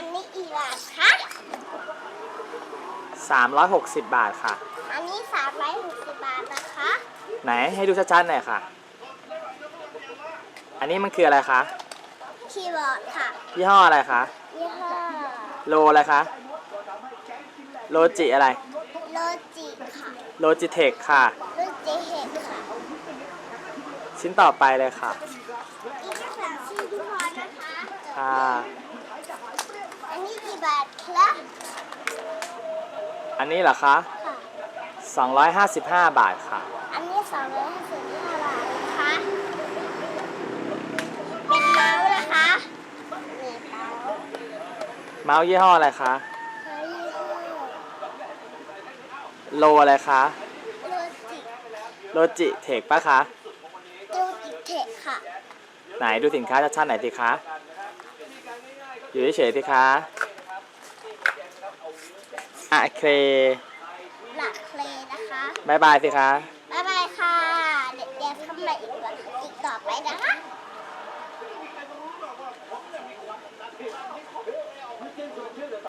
อันนี้อีกบาทคะ360 บาทค่ะ อันนี้สามร้อยหกสิบบาทนะคะไหนให้ดูชัดๆหน่อยค่ะ อันนี้มันคืออะไรคะคีย์บอร์ดค่ะยี่ห้ออะไรคะยี่ห้อโลอะไรคะโลจิอะไรโลจิค่ะโลจิเทคค่ะ โลจิเฮดค่ะชิ้นต่อไปเลยค่ะอีกแค่สามชิ้นพอนะคะ ค่ะอันนี้กี่ บาทครับอันนี้เหรอคะ ค่ะ 255 บาทค่ะ อันนี้สองร้อยห้าสิบห้าบาทนะคะเป็นเมาส์นะคะนี่เมาส์เมาส์ยี่ห้ออะไรคะ เฮ้ยยี่ห้อโลอะไรคะ โลจิโลจิเทคปะคะ โลจิเทคค่ะ ไหนดูสินค้าชัดๆหน่อยสิคะ อยู่เฉยๆสิคะ อะเคหลักเคลนะคะบายบายสิคะบายบายค่ะ เดี๋ยวเดี๋ยวทำมาอีกอีกต่อไปนะคะ